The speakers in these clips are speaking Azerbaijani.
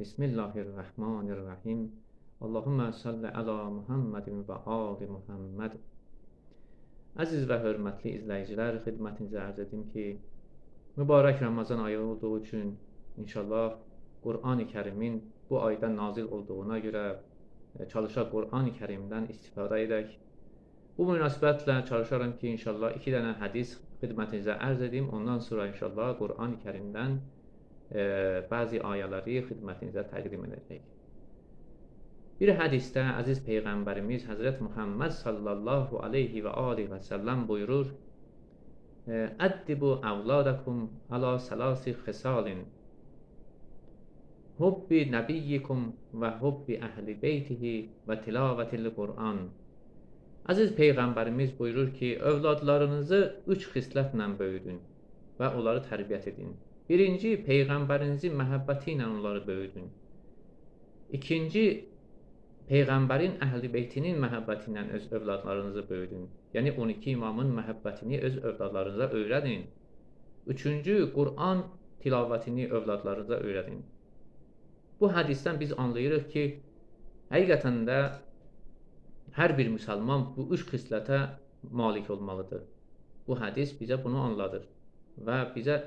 Bismillahirrahmanirrahim. Allahümme salli ala Muhammedin və ali Muhammed. Əziz və hörmətli izləyicilər, xidmətinizə ərz edim ki, mübarək Ramazan ayı olduğu üçün inşallah Qur'an-ı Kərimin bu ayda nazil olduğuna görə e, çalışaq Qur'an-ı Kərimdən istifadə edək. Bu münasibətlə çalışaram ki, inşallah iki dənə hədis xidmətinizə ərz edim. Ondan sonra inşallah Qur'an-ı Kərimdən e, bəzi ayələri xidmətinizə təqdim edəcək. Bir hədisdə əziz Peyğəmbərimiz Həzrət Muhammed sallallahu aleyhi və alihi və səlləm buyurur, Əddibu əvladakum ala salasi xisalin Hubbi nəbiyyikum və hubbi əhli beytihi və tilavətil Qur'an Əziz Peyğəmbərimiz buyurur ki, övladlarınızı üç xislətlə böyüdün və onları tərbiyyət edin. Birinci, Peyğəmbərinizin məhəbbəti ilə onları böyüdün. İkinci, Peyğəmbərin əhl-i beytinin məhəbbəti ilə öz övladlarınızı böyüdün. Yəni 12 imamın məhəbbətini öz övladlarınıza öyrədin. Üçüncü, Qur'an tilavətini övladlarınıza öyrədin. Bu hədisdən biz anlayırıq ki, həqiqətən də hər bir müsəlman bu üç xislətə malik olmalıdır. Bu hədis bizə bunu anladır və bizə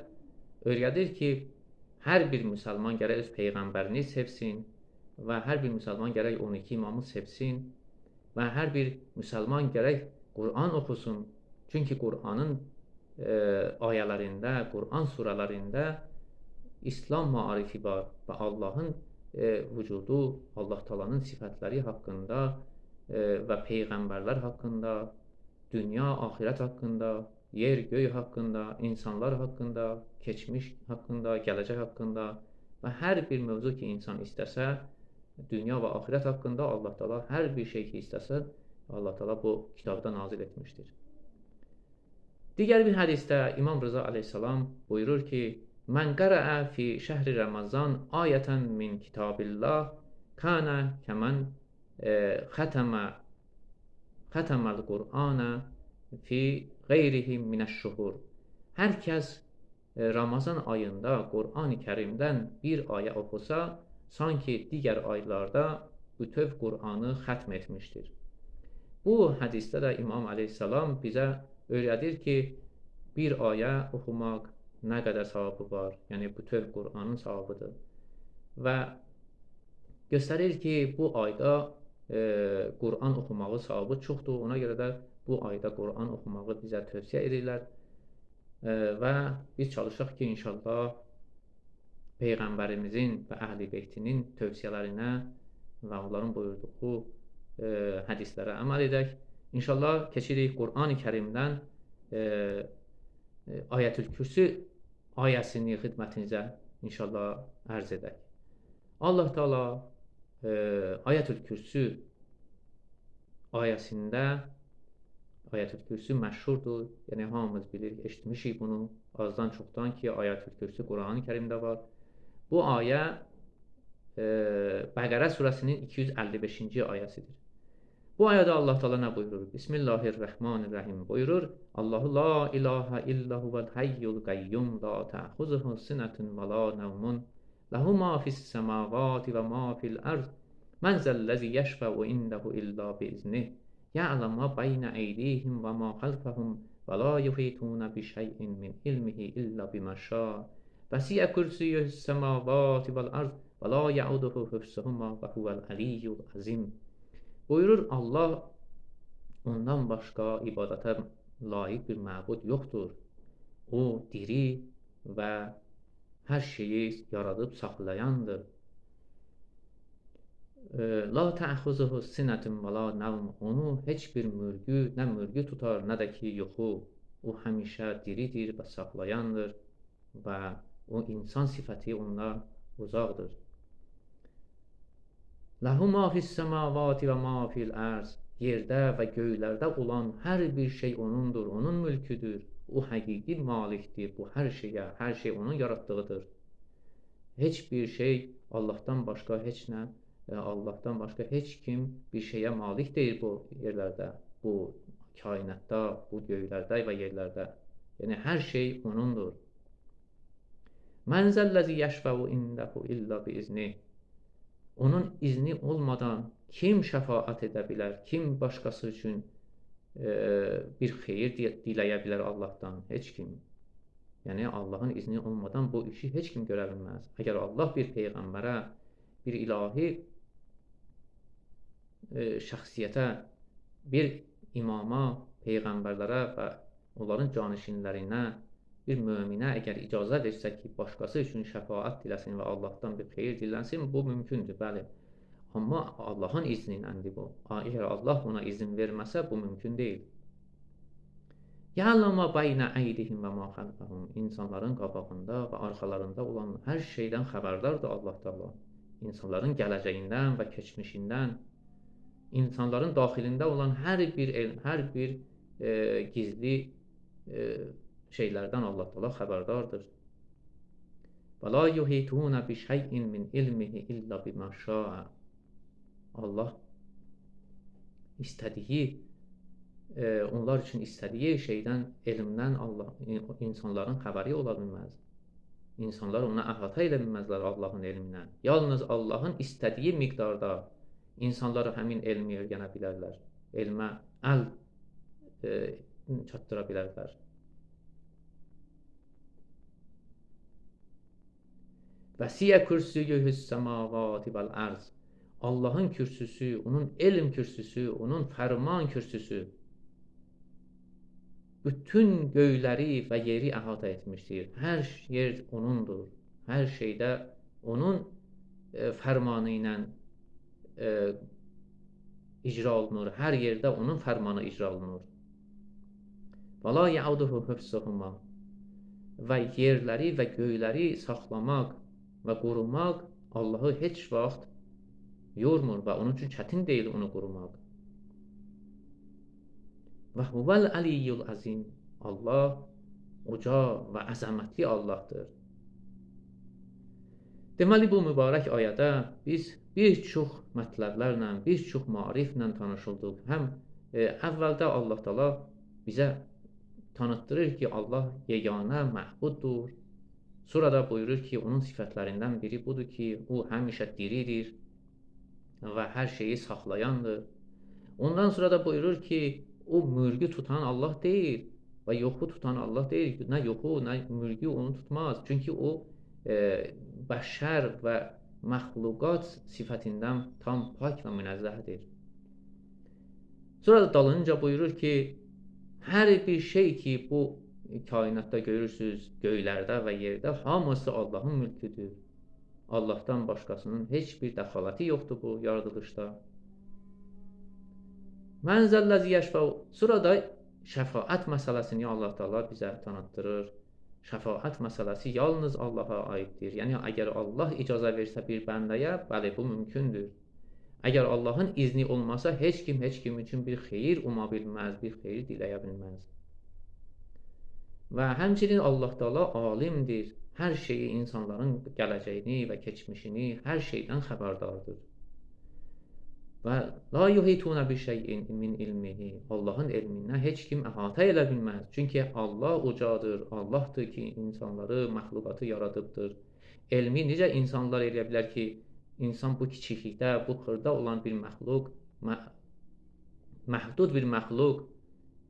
öyrədir ki, hər bir müsəlman gərək öz peyğəmbərini sevsin və hər bir müsəlman gərək 12 imamı sevsin və hər bir müsəlman gərək Quran oxusun. Çünki Quranın e, ayələrində, Quran surələrində İslam maarifi var və Allahın e, vücudu, Allah Taala'nın sifətləri haqqında və peyğəmbərlər haqqında, dünya, axirət haqqında, yer, göy haqqında, insanlar haqqında, keçmiş haqqında, gələcək haqqında və hər bir mövzu ki, insan istəsə, dünya və axirət haqqında Allah Taala hər bir şey ki istəsə, Allah Taala bu kitabda nazil etmişdir. Digər bir hədisdə İmam Rıza əleyhissalam buyurur ki: "Mən qara'a fi şəhri Ramazan ayatan min kitabillah kana kəmən xətəmə xətəməl Qur'ana fi qeyrihi minəş-şuhur. Hər kəs Ramazan ayında Qur'an-ı Kərimdən bir ayə oxusa, sanki digər aylarda bütöv Qur'anı xətm etmişdir. Bu hədisdə də İmam əleyhissalam bizə öyrədir ki, bir ayə oxumaq nə qədər savabı var, yəni bütöv Qur'anın savabıdır. Və göstərir ki, bu ayda e, Quran oxumağı savabı çoxdur. Ona görə də bu ayda Quran oxumağı bizə tövsiyə edirlər. Və biz çalışaq ki, inşallah Peyğəmbərimizin və Əhl-i Beytinin tövsiyələrinə və onların buyurduğu e, hədislərə əməl edək. İnşallah keçirik Qur'an-ı Kərimdən e, e, Ayətül Kürsü ayəsini xidmətinizə inşallah ərz edək. Allah Taala e, Ayətül Kürsü ayəsində Ayətül Kürsü məşhurdur. Yəni hamımız bilirik, eşitmişik bunu azdan çoxdan ki, Ayətül Kürsü Qurani Kərimdə var. Bu ayə e, Bəqərə surəsinin 255-ci ayəsidir. Bu ayədə Allah Taala nə buyurur? Bismillahirrahmanirrahim buyurur. Allahu la ilahe illa huvel hayyul qayyum la ta'khuzuhu sinatun və la nawmun Ləhu ma fis səmavati və ma fil ərz. Mən zəlləzi yəşfəu indahu illa biiznih. Ya'lam ma bayna eydihim və ma xalfahum və la yuhituna bi şeyin min ilmihi illa bima şa. Vəsiyə kürsüyü səmavati vəl ərz və la ya'uduhu hıfsuhuma və huvel aliyyul azim. Buyurur Allah ondan başqa ibadətə layiq bir məbud yoxdur. O diri və hər şeyi yaradıb saxlayandır. La təxuzuhu sinətun və la nəvm. Onu heç bir mürgü, nə mürgü tutar, nə də ki yuxu. O həmişə diridir və saxlayandır və o insan sifəti ondan uzaqdır. Ləhu ma fis semavati və ma fil ərz. Yerdə və göylərdə olan hər bir şey onundur, onun mülküdür. O həqiqi malikdir bu hər şeyə, hər şey onun yaratdığıdır. Heç bir şey Allahdan başqa heç nə, Allahdan başqa heç kim bir şeyə malik deyil bu yerlərdə, bu kainatda, bu göylərdə və yerlərdə. Yəni hər şey onundur. Mənzəlləzi yəşfəu indəhu illə biizni. onun izni olmadan kim şəfaət edə bilər? Kim başqası üçün e, bir xeyir di- diləyə bilər Allahdan? Heç kim. Yəni Allahın izni olmadan bu işi heç kim görə bilməz. Əgər Allah bir peyğəmbərə, bir ilahi şəxsiyyətə, bir imama, peyğəmbərlərə və onların canişinlərinə, bir möminə əgər icazə versə ki, başqası üçün şəfaət diləsin və Allahdan bir xeyir dilənsin, bu mümkündür, bəli. Amma Allahın izni iləndir bu. Əgər Allah buna izin verməsə, bu mümkün deyil. Ya'lamu bayna aydihim və ma xalfahum. İnsanların qabağında və arxalarında olan hər şeydən xəbərdardır Allah Taala. İnsanların gələcəyindən və keçmişindən, insanların daxilində olan hər bir elm, hər bir e, gizli e, şeylərdən Allah Taala xəbərdardır. Və la yuhituna bi şey'in min ilmihi illa bima şa'a. Allah istədiyi e, onlar üçün istədiyi şeydən, elmdən Allah insanların xəbəri ola bilməz. İnsanlar ona əhatə edə bilməzlər Allahın elminə. Yalnız Allahın istədiyi miqdarda insanlar həmin elmi öyrənə bilərlər. Elmə əl e, çatdıra bilərlər. Vəsiyə kürsüyühüs semavati vel arz. Allahın kürsüsü, onun elm kürsüsü, onun fərman kürsüsü bütün göyləri və yeri əhatə etmişdir. Hər yer onundur. Hər şeydə onun e, fərmanı ilə e, icra olunur. Hər yerdə onun fərmanı icra olunur. Və la yauduhu hifzuhuma və yerləri və göyləri saxlamaq və qorumaq Allahı heç vaxt yormur və onun üçün çətin deyil onu qorumaq. Və huvel aliyyul azim. Allah uca və əzəmətli Allahdır. Deməli bu mübarək ayədə biz bir çox mətləblərlə, bir çox maariflə tanışıldıq. Həm e, əvvəldə Allah Taala bizə tanıtdırır ki, Allah yeganə məbuddur. Sonra da buyurur ki, onun sifətlərindən biri budur ki, o həmişə diridir və hər şeyi saxlayandır. Ondan sonra da buyurur ki, o mürgü tutan Allah deyil və yoxu tutan Allah deyil. Nə yoxu, nə mürgü onu tutmaz. Çünki o bəşər və məxluqat sifətindən tam pak və münezzəhdir. Sonra da dalınca buyurur ki, hər bir şey ki bu kainatda görürsüz, göylərdə və yerdə hamısı Allahın mülküdür. Allahdan başqasının heç bir dəxaləti yoxdur bu yaradılışda. Mən zəlləzi yəşfəu. Sonra şəfaət məsələsini Allah Taala bizə tanıtdırır. Şəfaət məsələsi yalnız Allaha aiddir. Yəni əgər Allah icazə versə bir bəndəyə, bəli bu mümkündür. Əgər Allahın izni olmasa heç kim heç kim üçün bir xeyir umma bilməz, bir xeyir diləyə bilməz. Və həmçinin Allah Taala alimdir. Hər şeyi insanların gələcəyini və keçmişini, hər şeydən xəbərdardır. Və la yuhituna bi şey'in min ilmihi. Allahın elmindən heç kim əhatə edə bilməz. Çünki Allah ucadır. Allahdır ki, insanları, məxluqatı yaradıbdır. Elmi necə insanlar eləyə bilər ki, insan bu kiçiklikdə, bu xırda olan bir məxluq, mə məhdud bir məxluq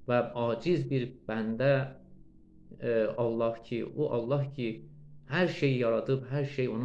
və aciz bir bəndə e, Allah ki, o Allah ki, hər şeyi yaradıb, hər şey onun